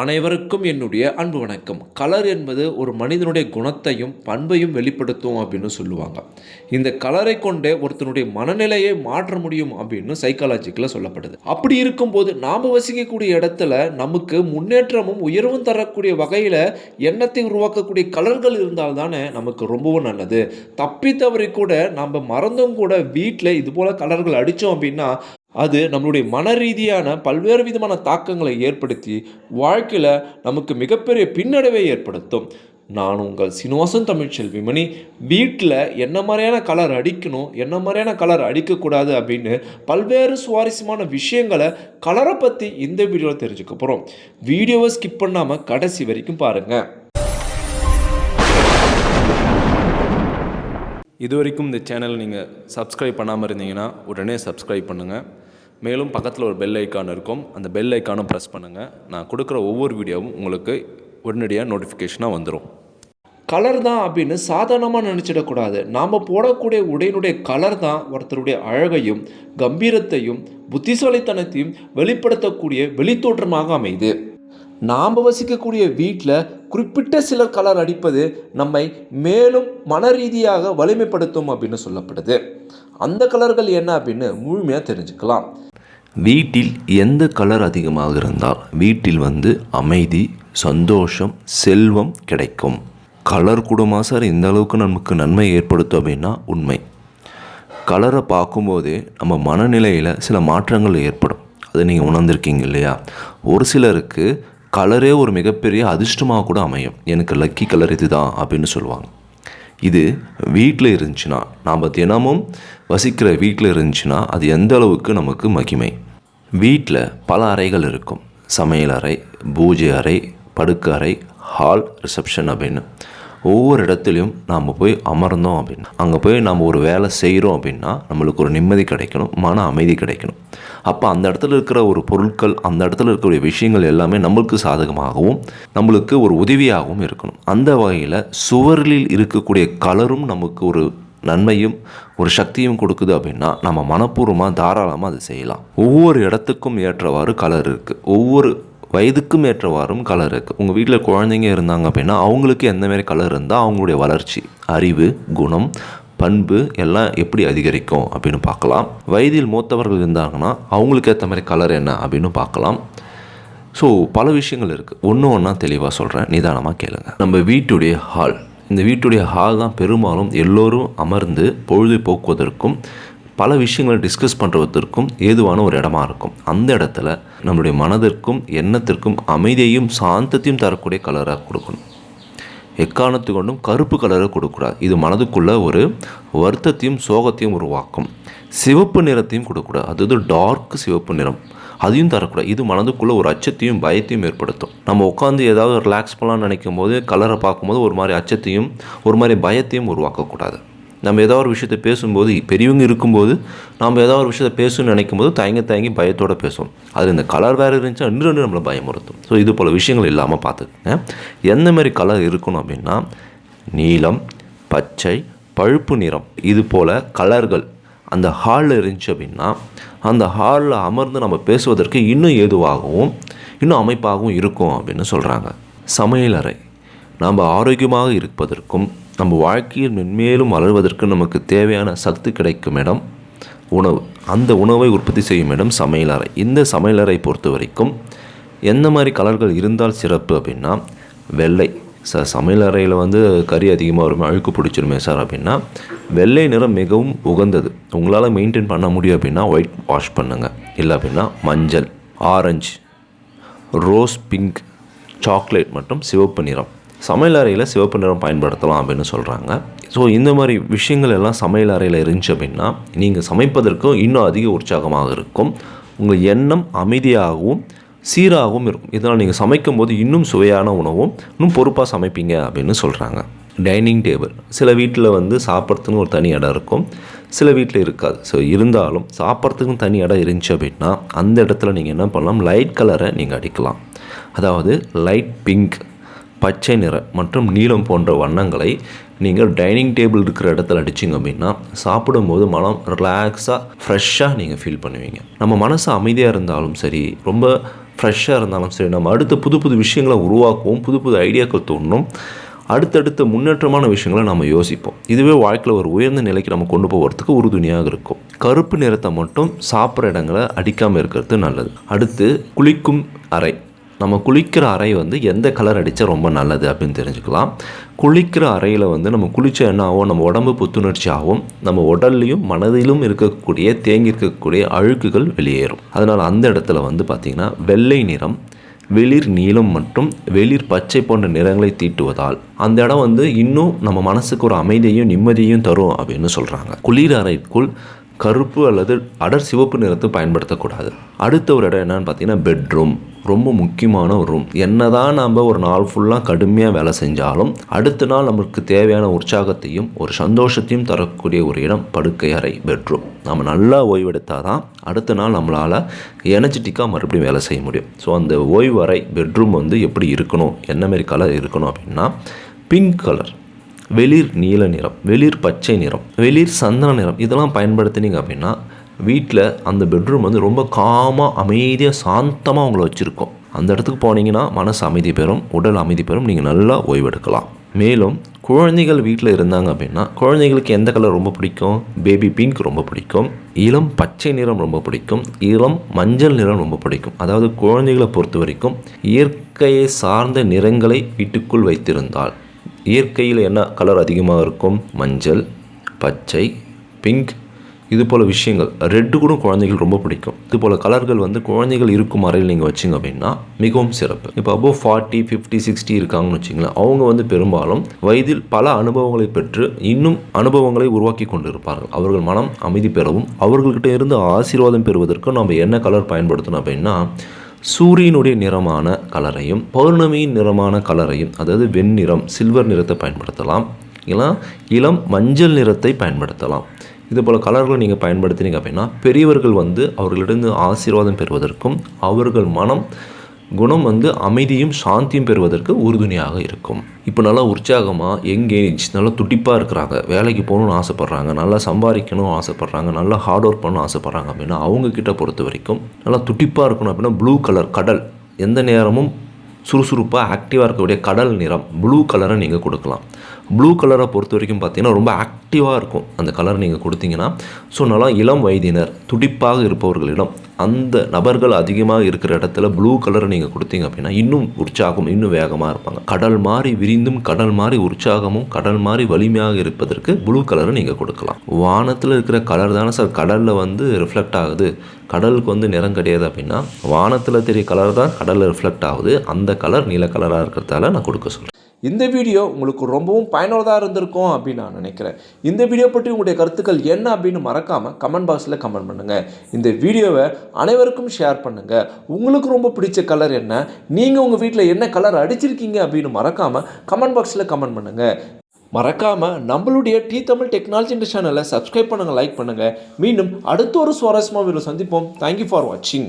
அனைவருக்கும் என்னுடைய அன்பு வணக்கம். கலர் என்பது ஒரு மனிதனுடைய குணத்தையும் பண்பையும் வெளிப்படுத்தும் அப்படின்னு சொல்லுவாங்க. இந்த கலரை கொண்டே ஒருத்தனுடைய மனநிலையை மாற்ற முடியும் அப்படின்னு சைக்காலஜிக்கில் சொல்லப்படுது. அப்படி இருக்கும்போது நாம் வசிக்கக்கூடிய இடத்துல நமக்கு முன்னேற்றமும் உயர்வும் தரக்கூடிய வகையில் எண்ணத்தை உருவாக்கக்கூடிய கலர்கள் இருந்தால் தானே நமக்கு ரொம்பவும் நல்லது. தப்பி தவறி கூட நம்ம மறந்தும் கூட வீட்டில் இது போல் கலர்கள் அடித்தோம் அப்படின்னா அது நம்மளுடைய மன ரீதியான பல்வேறு விதமான தாக்கங்களை ஏற்படுத்தி வாழ்க்கையில் நமக்கு மிகப்பெரிய பின்னடைவை ஏற்படுத்தும். நான் உங்கள் சீனிவாசன் தமிழ்ச்செல்வி மணி வீட்டில் என்ன மாதிரியான கலர் அடிக்கணும் என்ன மாதிரியான கலர் அடிக்கக்கூடாது அப்படின்னு பல்வேறு சுவாரஸ்யமான விஷயங்களை கலரை பற்றி இந்த வீடியோவில் தெரிஞ்சுக்க போகிறோம் வீடியோவை ஸ்கிப் பண்ணாமல் கடைசி வரைக்கும் பாருங்கள் இது வரைக்கும் இந்த சேனல் நீங்கள் சப்ஸ்கிரைப் பண்ணாமல் இருந்தீங்கன்னா உடனே சப்ஸ்கிரைப் பண்ணுங்கள் மேலும் பக்கத்தில் ஒரு பெல் ஐக்கான் இருக்கும். அந்த பெல் ஐக்கானும் ப்ரெஸ் பண்ணுங்கள் நான் கொடுக்குற ஒவ்வொரு வீடியோவும் உங்களுக்கு உடனடியாக நோட்டிஃபிகேஷனாக வந்துடும் கலர் தான் அப்படின்னு சாதாரணமாக நினச்சிடக்கூடாது. நாம் போடக்கூடிய உடையினுடைய கலர் தான் ஒருத்தருடைய அழகையும் கம்பீரத்தையும் புத்திசாலித்தனத்தையும் வெளிப்படுத்தக்கூடிய வெளித்தோற்றமாக அமையுது. நாம் வசிக்கக்கூடிய வீட்டில் குறிப்பிட்ட சில கலர் அடிப்பது நம்மை மேலும் மன ரீதியாக வலிமைப்படுத்தும் அப்படின்னு சொல்லப்படுது. அந்த கலர்கள் என்ன அப்படின்னு முழுமையாக தெரிஞ்சுக்கலாம். வீட்டில் எந்த கலர் அதிகமாக இருந்தால் வீட்டில் வந்து அமைதி சந்தோஷம் செல்வம் கிடைக்கும். கலர் கூடமா சார் இந்த அளவுக்கு நமக்கு நன்மை ஏற்படுத்தும் அப்படின்னா உண்மை. கலரை பார்க்கும்போதே நம்ம மனநிலையில் சில மாற்றங்கள் ஏற்படும். அது நீங்கள் உணர்ந்திருக்கீங்க இல்லையா? ஒரு சிலருக்கு கலரே ஒரு மிகப்பெரிய அதிர்ஷ்டமாக கூட அமையும். எனக்கு லக்கி கலர் இதுதான் அப்படின்னு சொல்லுவாங்க. இது வீட்டில் இருந்துச்சுன்னா நாம் தினமும் வசிக்கிற வீட்டில் இருந்துச்சுன்னா அது எந்த அளவுக்கு நமக்கு மகிமை? வீட்டில் பல அறைகள் இருக்கும். சமையல் அறை பூஜை அறை படுக்கறை ஹால் ரிசப்ஷன் அப்படின்னு. ஒவ்வொரு இடத்துலையும் நாம் போய் அமர்ந்தோம் அப்படின்னா அங்கே போய் நம்ம ஒரு வேலை செய்கிறோம் அப்படின்னா நம்மளுக்கு ஒரு நிம்மதி கிடைக்கணும் மன அமைதி கிடைக்கணும். அப்போ அந்த இடத்துல இருக்கிற ஒரு பொருட்கள் அந்த இடத்துல இருக்கக்கூடிய விஷயங்கள் எல்லாமே நம்மளுக்கு சாதகமாகவும் நம்மளுக்கு ஒரு உதவியாகவும் இருக்கணும். அந்த வகையில் சுவரில் இருக்கக்கூடிய கலரும் நமக்கு ஒரு நன்மையும் ஒரு சக்தியும் கொடுக்குது அப்படின்னா நம்ம மனப்பூர்வமாக தாராளமாக அதை செய்யலாம். ஒவ்வொரு இடத்துக்கும் ஏற்றவாறு கலர் இருக்குது ஒவ்வொரு வயதுக்கும் ஏற்றவாறும் கலர் இருக்குது உங்கள் வீட்டில் குழந்தைங்க இருந்தாங்க அப்படின்னா அவங்களுக்கு எந்த மாதிரி கலர் இருந்தால் அவங்களுடைய வளர்ச்சி அறிவு குணம் பண்பு எல்லாம் எப்படி அதிகரிக்கும் அப்படின்னு பார்க்கலாம். வயதில் மூத்தவர்கள் இருந்தாங்கன்னா அவங்களுக்கு ஏற்ற மாதிரி கலர் என்ன அப்படின்னு பார்க்கலாம். ஸோ பல விஷயங்கள் இருக்குது ஒன்று ஒன்றா தெளிவாக சொல்கிறேன் நிதானமாக கேளுங்க. நம்ம வீட்டுடைய ஹால் இந்த வீட்டுடைய ஹால் தான் பெரும்பாலும் எல்லோரும் அமர்ந்து பொழுது போக்குவதற்கும் பல விஷயங்களை டிஸ்கஸ் பண்ணுறதற்கும் ஏதுவான ஒரு இடமா இருக்கும். அந்த இடத்துல நம்மளுடைய மனதிற்கும் எண்ணத்திற்கும் அமைதியையும் சாந்தத்தையும் தரக்கூடிய கலராக கொடுக்கணும். எக்காரணத்து கொண்டும் கருப்பு கலரை கொடுக்கக்கூடாது. இது மனதுக்குள்ள ஒரு வருத்தத்தையும் சோகத்தையும் உருவாக்கும். சிவப்பு நிறத்தையும் கொடுக்கக்கூடாது. அது டார்க் சிவப்பு நிறம். அதையும் தரக்கூடாது. இது மனதுக்குள்ளே ஒரு அச்சத்தையும் பயத்தையும் ஏற்படுத்தும். நம்ம உட்காந்து ஏதாவது ரிலாக்ஸ் பண்ணலாம்னு நினைக்கும் போது கலரை பார்க்கும்போது ஒரு மாதிரி அச்சத்தையும் ஒரு மாதிரி பயத்தையும் உருவாக்கக்கூடாது. நம்ம ஏதோ ஒரு விஷயத்தை பேசும்போது பெரியவங்க இருக்கும்போது நம்ம ஏதோ ஒரு விஷயத்தை பேசணும்னு நினைக்கும் போது தயங்கி தயங்கி பயத்தோடு பேசுவோம். அது இந்த கலர் வேறு இருந்துச்சா இன்னும் நம்மளை பயமுறுத்தும். ஸோ இது போல் விஷயங்கள் இல்லாமல் பார்த்துக்குங்க. எந்த மாதிரி கலர் இருக்கணும் அப்படின்னா நீலம் பச்சை பழுப்பு நிறம். இது போல் கலர்கள் அந்த ஹாலில் இருந்துச்சு அப்படின்னா அந்த ஹாலில் அமர்ந்து நம்ம பேசுவதற்கு இன்னும் ஏதுவாகவும் இன்னும் அமைப்பாகவும் இருக்கும் அப்படின்னு சொல்கிறாங்க சமையலறை நாம் ஆரோக்கியமாக இருப்பதற்கும் நம்ம வாழ்க்கையில் மென்மேலும் வளர்வதற்கு நமக்கு தேவையான சக்தி கிடைக்கும் இடம் உணவு. அந்த உணவை உற்பத்தி செய்யும் இடம் சமையலறை. இந்த சமையலறை பொறுத்த வரைக்கும் எந்த மாதிரி கலர்கள் இருந்தால் சிறப்பு அப்படின்னா வெள்ளை. சார் சமையலறையில் வந்து கறி அதிகமாக வருமே அழுக்கு பிடிச்சிருமே சார் அப்படின்னா வெள்ளை நிறம் மிகவும் உகந்தது. உங்களால் மெயின்டைன் பண்ண முடியும் அப்படின்னா ஒயிட் வாஷ் பண்ணுங்கள் இல்லை அப்படின்னா மஞ்சள் ஆரஞ்சு ரோஸ் பிங்க் சாக்லேட் மற்றும் சிவப்பு நிறம். சமையல் அறையில் சிவப்பு நிறம் பயன்படுத்தலாம் அப்படின்னு சொல்கிறாங்க ஸோ இந்த மாதிரி விஷயங்கள் எல்லாம் சமையல் அறையில் இருந்துச்சு அப்படின்னா நீங்கள் சமைப்பதற்கும் இன்னும் அதிக உற்சாகமாக இருக்கும். உங்கள் எண்ணம் அமைதியாகவும் சீராகவும் இருக்கும். இதனால் நீங்கள் சமைக்கும் போது இன்னும் சுவையான உணவும் இன்னும் பொறுப்பாக சமைப்பீங்க அப்படின்னு சொல்கிறாங்க டைனிங் டேபிள் சில வீட்டில் வந்து சாப்பிட்றதுக்குன்னு ஒரு தனி இடம் இருக்கும். சில வீட்டில் இருக்காது. ஸோ இருந்தாலும் சாப்பிட்றதுக்குன்னு தனி இடம் இருந்துச்சு அப்படின்னா அந்த இடத்துல நீங்கள் என்ன பண்ணலாம்? லைட் கலரை நீங்கள் அடிக்கலாம். அதாவது லைட் பிங்க் பச்சை நிறம் மற்றும் நீலம் போன்ற வண்ணங்களை நீங்கள் டைனிங் டேபிள் இருக்கிற இடத்துல அடிச்சிங்க அப்படின்னா சாப்பிடும்போது மனம் ரிலாக்ஸாக ஃப்ரெஷ்ஷாக நீங்கள் ஃபீல் பண்ணுவீங்க. நம்ம மனசு அமைதியாக இருந்தாலும் சரி ரொம்ப ஃப்ரெஷ்ஷாக இருந்தாலும் சரி நம்ம அடுத்த புது புது விஷயங்களை உருவாக்குவோம் புது புது ஐடியாக்கள் தோணும் அடுத்தடுத்த முன்னேற்றமான விஷயங்களை நம்ம யோசிப்போம். இதுவே வாழ்க்கையில் ஒரு உயர்ந்த நிலைக்கு நம்ம கொண்டு போகிறதுக்கு உறுதுணையாக இருக்கும். கருப்பு நிறத்தை மட்டும் சாப்பிட்ற இடங்களை அடிக்காமல் இருக்கிறது நல்லது. அடுத்து குளிக்கும் அறை. நம்ம குளிக்கிற அறை வந்து எந்த கலர் அடித்தா ரொம்ப நல்லது அப்படின்னு தெரிஞ்சுக்கலாம். குளிக்கிற அறையில் வந்து நம்ம குளித்தா என்ன ஆகும்? நம்ம உடம்பு புத்துணர்ச்சி ஆகும். நம்ம உடல்லையும் மனதிலும் இருக்கக்கூடிய தேங்கி இருக்கக்கூடிய அழுக்குகள் வெளியேறும். அதனால் அந்த இடத்துல வந்து பார்த்திங்கன்னா வெள்ளை நிறம் வெளிர் நீலம் மற்றும் வெளிர் பச்சை போன்ற நிறங்களை தீட்டுவதால் அந்த இடம் வந்து இன்னும் நம்ம மனசுக்கு ஒரு அமைதியையும் நிம்மதியையும் தரும் அப்படின்னு சொல்கிறாங்க குளிர் அறைக்குள் கருப்பு அல்லது அடர் சிவப்பு நிறத்தை பயன்படுத்தக்கூடாது. அடுத்த ஒரு இடம் என்னன்னு பார்த்தீங்கன்னா பெட்ரூம் ரொம்ப முக்கியமான ஒரு ரூம் என்னதான் நம்ம ஒரு நாள் ஃபுல்லாக கடுமையாக வேலை செஞ்சாலும் அடுத்த நாள் நமக்கு தேவையான உற்சாகத்தையும் ஒரு சந்தோஷத்தையும் தரக்கூடிய ஒரு இடம் படுக்கை அறை பெட்ரூம் நம்ம நல்லா ஓய்வெடுத்தால் தான் அடுத்த நாள் நம்மளால் எனர்ஜெட்டிக்காக மறுபடியும் வேலை செய்ய முடியும். ஸோ அந்த ஓய்வறை பெட்ரூம் வந்து எப்படி இருக்கணும் என்ன மாதிரி கலர் இருக்கணும் அப்படின்னா பிங்க் கலர் வெளிர் நீல நிறம் வெளிர் பச்சை நிறம் வெளிர் சந்தன நிறம் இதெல்லாம் பயன்படுத்தினீங்க அப்படின்னா வீட்டில் அந்த பெட்ரூம் வந்து ரொம்ப காமாக அமைதியாக சாந்தமாக உங்களை வச்சுருக்கோம். அந்த இடத்துக்கு போனீங்கன்னா மனசு அமைதி பெறும் உடல் அமைதி பெறும் நீங்கள் நல்லா ஓய்வெடுக்கலாம். மேலும் குழந்தைகள் வீட்டில் இருந்தாங்க அப்படின்னா குழந்தைகளுக்கு எந்த கலர் ரொம்ப பிடிக்கும்? பேபி பிங்க் ரொம்ப பிடிக்கும். இளம் பச்சை நிறம் ரொம்ப பிடிக்கும். இளம் மஞ்சள் நிறம் ரொம்ப பிடிக்கும். அதாவது குழந்தைகளை பொறுத்த வரைக்கும் இயற்கையை சார்ந்த நிறங்களை வீட்டுக்குள் வைத்திருந்தால் இயற்கையில் என்ன கலர் அதிகமாக இருக்கும்? மஞ்சள் பச்சை பிங்க் இது போல் விஷயங்கள். ரெட்டு கூட குழந்தைகள் ரொம்ப பிடிக்கும். இது போல் கலர்கள் வந்து குழந்தைகள் இருக்கும் அறையில் நீங்கள் வச்சிங்க அப்படின்னா மிகவும் சிறப்பு. இப்போ அபோவ் ஃபார்ட்டி ஃபிஃப்டி சிக்ஸ்டி இருக்காங்கன்னு வச்சிங்களேன் அவங்க வந்து பெரும்பாலும் வயதில் பல அனுபவங்களை பெற்று இன்னும் அனுபவங்களை உருவாக்கி கொண்டு இருப்பார்கள் அவர்கள் மனம் அமைதி பெறவும் அவர்கள்கிட்ட இருந்து ஆசீர்வாதம் பெறுவதற்கு நம்ம என்ன கலர் பயன்படுத்தணும் அப்படின்னா சூரியனுடைய நிறமான கலரையும் பௌர்ணமியின் நிறமான கலரையும் அதாவது வெண்ணிறம் சில்வர் நிறத்தை பயன்படுத்தலாம். இல்லை இளம் மஞ்சள் நிறத்தை பயன்படுத்தலாம். இது போல் கலர்களை நீங்கள் பயன்படுத்தினீங்க அப்படின்னா பெரியவர்கள் வந்து அவர்களிடம் ஆசீர்வாதம் பெறுவதற்கும் அவர்கள் மனம் குணம் வந்து அமைதியும் சாந்தியும் பெறுவதற்கு உறுதுணையாக இருக்கும். இப்போ நல்லா உற்சாகமாக எங்கேஜ் நல்லா துடிப்பாக இருக்கிறாங்க வேலைக்கு போகணும்னு ஆசைப்பட்றாங்க நல்லா சம்பாதிக்கணும் ஆசைப்பட்றாங்க நல்லா ஹார்ட் ஒர்க் பண்ணணும் ஆசைப்பட்றாங்க அப்படின்னா அவங்கக்கிட்ட பொறுத்த வரைக்கும் நல்லா துடிப்பாக இருக்கணும் அப்படின்னா ப்ளூ கலர் கடல். எந்த நேரமும் சுறுசுறுப்பாக ஆக்டிவாக இருக்கக்கூடிய கடல் நிறம் ப்ளூ கலரை நீங்கள் கொடுக்கலாம். ப்ளூ கலரை பொறுத்த வரைக்கும் பார்த்தீங்கன்னா ரொம்ப ஆக்டிவாக இருக்கும் அந்த கலர் நீங்கள் கொடுத்தீங்கன்னா. ஸோ நல்லா இளம் வயதினர் துடிப்பாக இருப்பவர்களிடம் அந்த நபர்கள் அதிகமாக இருக்கிற இடத்துல ப்ளூ கலரை நீங்கள் கொடுத்தீங்க அப்படின்னா இன்னும் உற்சாகம் இன்னும் வேகமாக இருப்பாங்க. கடல் மாதிரி விரிந்தும் கடல் மாதிரி உற்சாகமும் கடல் மாதிரி வலிமையாக இருப்பதற்கு ப்ளூ கலரை நீங்கள் கொடுக்கலாம். வானத்தில் இருக்கிற கலர் தானே சார் கடலில் வந்து ரிஃப்ளெக்ட் ஆகுது. கடலுக்கு வந்து நிறம் கிடையாது அப்படின்னா வானத்தில் தெரிய கலர் தான் கடலில் ரிஃப்ளெக்ட் ஆகுது. அந்த கலர் நீல கலராக இருக்கிறதால நான் கொடுக்க சொல்கிறேன் இந்த வீடியோ உங்களுக்கு ரொம்பவும் பயனுள்ளதாக இருந்திருக்கும் அப்படின்னு நான் நினைக்கிறேன். இந்த வீடியோ பற்றி உங்களுடைய கருத்துக்கள் என்ன அப்படின்னு மறக்காமல் கமெண்ட் பாக்ஸில் கமெண்ட் பண்ணுங்கள் இந்த வீடியோவை அனைவருக்கும் ஷேர் பண்ணுங்கள் உங்களுக்கு ரொம்ப பிடிச்ச கலர் என்ன? நீங்கள் உங்கள் வீட்டில் என்ன கலர் அடிச்சிருக்கீங்க அப்படின்னு மறக்காமல் கமெண்ட் பாக்ஸில் கமெண்ட் பண்ணுங்கள் மறக்காமல் நம்மளுடைய டி தமிழ் டெக்னாலஜி இந்த சேனலை சப்ஸ்கிரைப் பண்ணுங்கள் லைக் பண்ணுங்கள் மீண்டும் அடுத்த ஒரு சுவாரஸ்யமாக வீடியோ சந்திப்போம். தேங்க்யூ ஃபார் வாட்சிங்